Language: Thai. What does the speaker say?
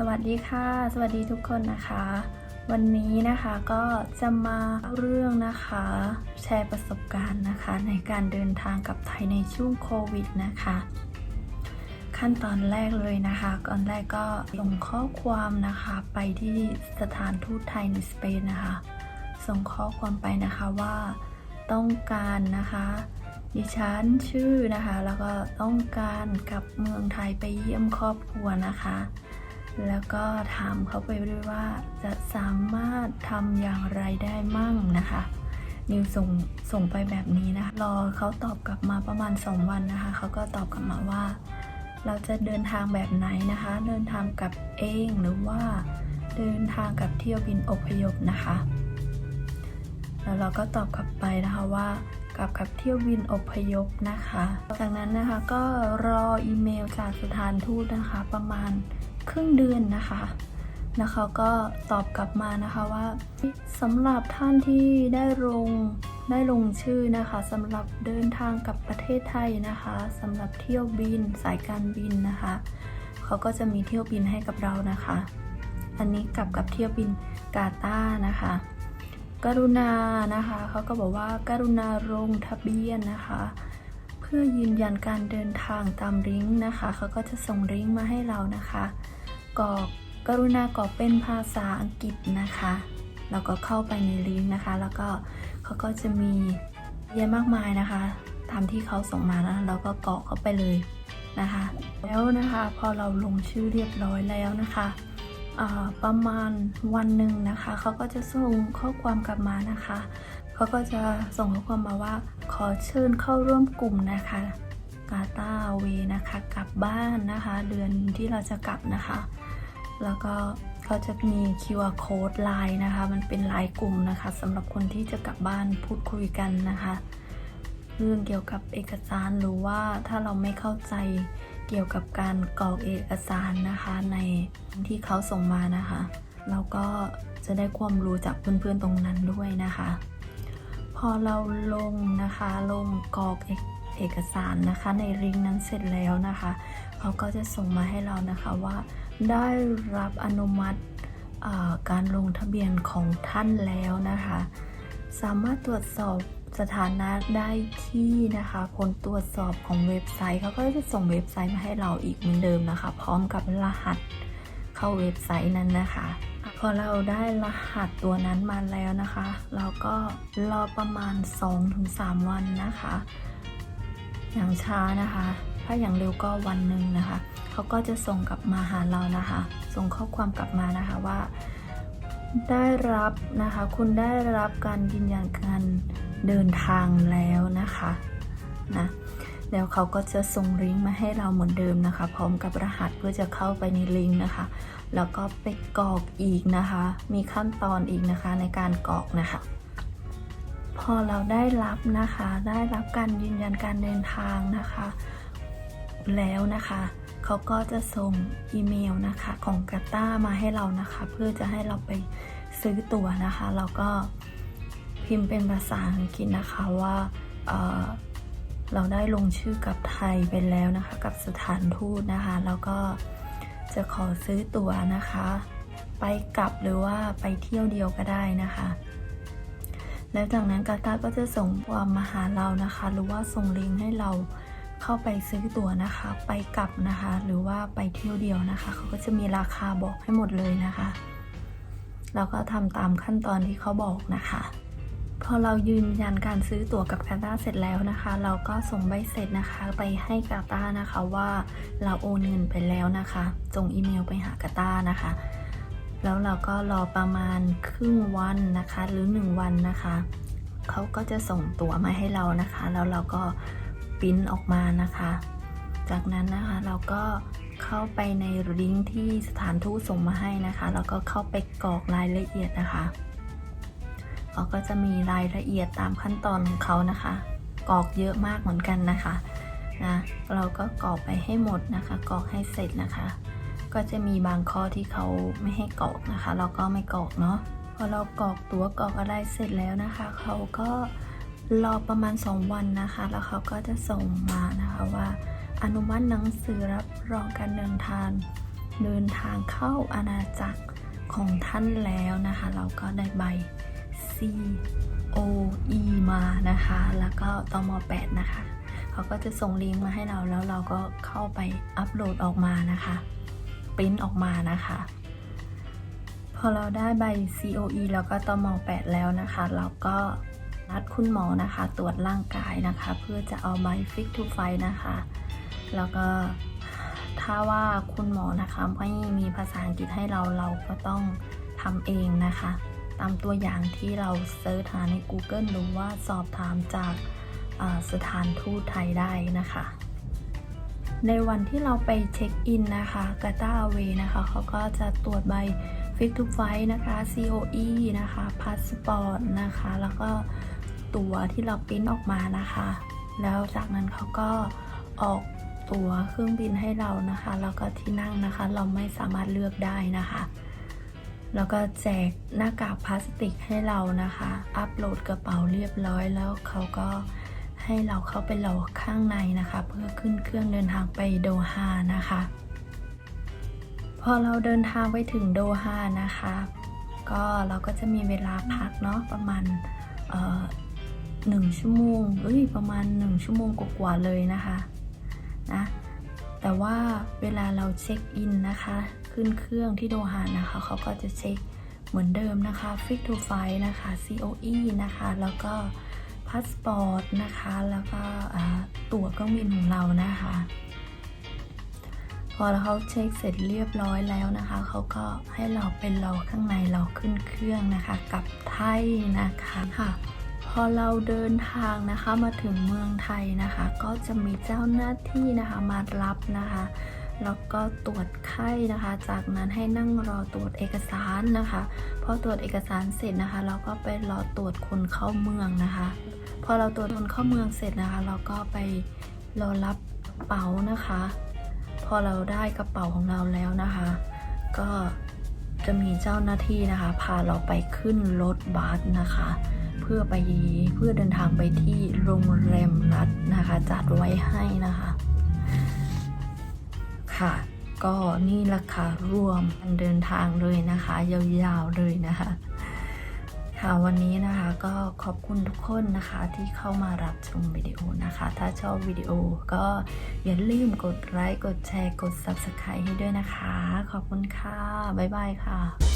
สวัสดีค่ะ สวัสดีทุกคนนะคะ วันนี้นะคะก็จะมาเรื่องนะคะ แชร์ประสบการณ์นะคะ ในการเดินทางกับไทยในช่วงโควิดนะคะ ขั้นตอนแรกเลยนะคะก่อนแรกก็ส่งข้อความนะคะไปที่สถานทูตไทยในสเปนนะคะ ส่งข้อความไปนะคะว่าต้องการนะคะดิฉันชื่อนะคะ แล้วก็ต้องการกลับเมืองไทยไปเยี่ยมครอบครัวนะคะ แล้วก็ถามเขาไปด้วยว่าจะสามารถทำอย่างไรได้มั่งนะคะ นิวส่งส่งไปแบบนี้นะคะรอเขาตอบกลับมาประมาณ 2 วันนะคะ เขาก็ตอบกลับมาว่า เราจะเดินทางแบบไหนนะคะ เดินทางกับเองหรือว่าเดินทางกับเที่ยวบินอพยพนะคะ แล้วเราก็ตอบกลับไปนะคะว่ากับกับเที่ยวบินอพยพนะคะ จากนั้นนะคะก็รออีเมลจากสถานทูตนะคะประมาณ ครึ่งเดือนนะคะแล้วเขาก็ตอบกลับมานะคะว่าสำหรับท่านที่ได้ลงได้ลงชื่อนะคะสำหรับเดินทางกับประเทศไทยนะคะสำหรับเที่ยวบินสายการบินนะคะเขาก็จะมีเที่ยวบินให้กับเรานะคะ อันนี้กลับกับเที่ยวบินกาตาร์นะคะกรุณานะคะเขาก็บอกว่าการุณาลงทะเบียนนะคะ พื่อยืนยันการเดินทางตามลิงก์นะคะเขาก็จะส่งลิงก์มาให้เรานะคะกรอกกรุณากรอกเป็นภาษาอังกฤษนะคะแล้วก็เข้าไปในลิงก์นะคะ แล้วก็เขาก็จะมีเยอะมากมายนะคะตามที่เขาส่งมานะเราก็กรอกเข้าไปเลยนะคะ แล้วนะคะพอเราลงชื่อเรียบร้อยแล้วนะคะประมาณวันหนึ่งนะคะเขาก็จะส่งข้อความกลับมานะคะ เขาก็จะส่งข้อความมาว่าขอเชิญเข้าร่วมกลุ่มนะคะกาตาเวนะคะกลับบ้านนะคะ เดือนที่เราจะกลับนะคะ แล้วก็เขาจะมี QR code ไลน์นะคะ มันเป็นไลน์กลุ่มนะคะสำหรับคนที่จะกลับบ้านพูดคุยกันนะคะ เรื่องเกี่ยวกับเอกสารหรือว่าถ้าเราไม่เข้าใจเกี่ยวกับการกรอกเอกสารนะคะในที่เขาส่งมานะคะ เราก็จะได้ความรู้จากเพื่อนๆตรงนั้นด้วยนะคะ พอเราลงนะคะลงกรอกเอกเอกสารนะคะในลิงก์นั้นเสร็จแล้วนะคะเขาก็จะส่งมาให้เรานะคะว่าได้รับอนุมัติการลงทะเบียนของท่านแล้วนะคะ สามารถตรวจสอบสถานะได้ที่นะคะผลตรวจสอบของเว็บไซต์เขาก็จะส่งเว็บไซต์มาให้เราอีกเหมือนเดิมนะคะ พร้อมกับรหัสเข้าเว็บไซต์นั้นนะคะ พอเราได้รหัสตัวนั้นมาแล้วนะคะ เราก็รอประมาณ 2-3 วันนะคะ อย่างช้านะคะ ถ้าอย่างเร็วก็วันหนึ่งนะคะเขาก็จะส่งกลับมาหาเรานะคะ ส่งข้อความกลับมานะคะว่า ได้รับนะคะ คุณได้รับการยืนยันการเดินทางแล้วนะคะนะ แล้วเขาก็จะส่งลิงก์มาให้เราเหมือนเดิมนะคะ พร้อมกับรหัสเพื่อจะเข้าไปในลิงก์นะคะ แล้วก็ไปกรอกอีกนะคะ มีขั้นตอนอีกนะคะในการกรอกนะคะ พอเราได้รับนะคะ ได้รับการยืนยันการเดินทางนะคะ แล้วนะคะเขาก็จะส่งอีเมลนะคะของกาตามาให้เรานะคะ เพื่อจะให้เราไปซื้อตั๋วนะคะเราก็พิมพ์เป็นภาษาอังกฤษนะคะว่า เราได้ลงชื่อกับไทยไปแล้วนะคะ กับสถานทูตนะคะ แล้วก็จะขอซื้อตั๋วนะคะ ไปกลับหรือว่าไปเที่ยวเดียวก็ได้นะคะ แล้วจากนั้นกาตาก็จะส่งความมาหาเรานะคะ หรือว่าส่งลิงก์ให้เราเข้าไปซื้อตั๋วนะคะ ไปกลับนะคะ หรือว่าไปเที่ยวเดียวนะคะเขาก็จะมีราคาบอกให้หมดเลยนะคะ เราก็ทำตามขั้นตอนที่เขาบอกนะคะ พอเรายืนยันการซื้อตั๋วกับกาตาเสร็จแล้วนะคะ เราก็ส่งใบเสร็จนะคะ ไปให้กาตานะคะว่าเราโอนเงินไปแล้วนะคะส่งอีเมลไปหากาตานะคะ แล้วเราก็รอประมาณครึ่งวันนะคะหรือ 1 วันนะคะเขาก็จะส่งตั๋วมาให้เรานะคะ แล้วเราก็ปิ้นออกมานะคะ จากนั้นนะคะเราก็เข้าไปในลิงก์ที่สถานทูตส่งมาให้นะคะ แล้วก็เข้าไปกรอกรายละเอียดนะคะ เขาก็จะมีรายละเอียดตามขั้นตอนของเขานะคะกรอกเยอะมากเหมือนกันนะคะนะเราก็กรอกไปให้หมดนะคะกรอกให้เสร็จนะคะ ก็จะมีบางข้อที่เขาไม่ให้กรอกนะคะ เราก็ไม่กรอกเนาะพอเรากรอกตัวกรอกอะไรเสร็จแล้วนะคะ เขาก็รอประมาณ 2 วันนะคะ แล้วเขาก็จะส่งมานะคะว่าอนุมัติหนังสือรับรองการเดินทางเดินทางเข้าอาณาจักรของท่านแล้วนะคะ เราก็ได้ใบ COE มานะคะ แล้วก็ตม8นะคะ เขาก็จะส่งลิงก์มาให้เราแล้วเราก็เข้าไปอัปโหลดออกมานะคะปริ้นออกมานะคะ พอเราได้ใบ COE แล้วก็ตม8แล้วนะคะ เราก็นัดคุณหมอนะคะ ตรวจร่างกายนะคะ เพื่อจะเอาใบ Fix to Fight นะคะ แล้วก็ถ้าว่าคุณหมอนะคะไม่มีภาษาอังกฤษให้เราเราก็ต้องทำเองนะคะ ตามตัวอย่างที่เราเซิร์ชหาใน Google หรือว่าสอบถามจากสถานทูตไทยได้นะคะ ในวันที่เราไปเช็คอินนะคะกาตาเวนะคะเขาก็จะตรวจใบ Fit to Fight นะคะ COE นะคะพาสปอร์ตนะคะ แล้วก็ตั๋วที่เราปริ้นออกมานะคะ แล้วจากนั้นเขาก็ออกตั๋วเครื่องบินให้เรานะคะ แล้วก็ที่นั่งนะคะ เราไม่สามารถเลือกได้นะคะ แล้วก็แจกหน้ากากพลาสติกให้เรานะคะ อัปโหลดกระเป๋าเรียบร้อยแล้วเขาก็ให้เราเข้าไปรอข้างในนะคะ เพื่อขึ้นเครื่องเดินทางไปโดฮานะคะ พอเราเดินทางไปถึงโดฮานะคะ ก็เราก็จะมีเวลาพักเนาะประมาณหนึ่งชั่วโมงเอ้ยประมาณหนึ่งชั่วโมงกว่าเลยนะคะนะแต่ว่าเวลาเราเช็คอินนะคะ ขึ้นเครื่องที่โดฮานะคะเขาก็จะเช็คเหมือนเดิมนะคะ Fit to Fight นะคะ COE นะคะ แล้วก็พาสปอร์ตนะคะ แล้วก็ตั๋วเครื่องบินของเรานะคะ พอเขาเช็คเสร็จเรียบร้อยแล้วนะคะ เขาก็ให้เราไปรอข้างในเรอขึ้นเครื่องนะคะ กับไทยนะคะค่ะพอเราเดินทางนะคะมาถึงเมืองไทยนะคะ ก็จะมีเจ้าหน้าที่นะคะมารับนะคะ แล้วก็ตรวจไข้นะคะ จากนั้นให้นั่งรอตรวจเอกสารนะคะพอตรวจเอกสารเสร็จนะคะ เราก็ไปรอตรวจคนเข้าเมืองนะคะ พอเราตรวจคนเข้าเมืองเสร็จนะคะ เราก็ไปรอรับกระเป๋านะคะ พอเราได้กระเป๋าของเราแล้วนะคะ ก็จะมีเจ้าหน้าที่นะคะ พาเราไปขึ้นรถบัสนะคะ เพื่อไปเพื่อเดินทางไปที่โรงแรมรัฐนะคะ จัดไว้ให้นะคะ ค่ะ ก็นี่ราคารวมการเดินทางเลยนะคะ ยาวๆเลยนะคะค่ะวันนี้นะคะก็ขอบคุณทุกคนนะคะที่เข้ามารับชมวิดีโอนะคะ ถ้าชอบวิดีโอก็อย่าลืมกดไลค์กดแชร์กด Subscribe ให้ด้วยนะคะ ขอบคุณค่ะ บ๊ายบายค่ะ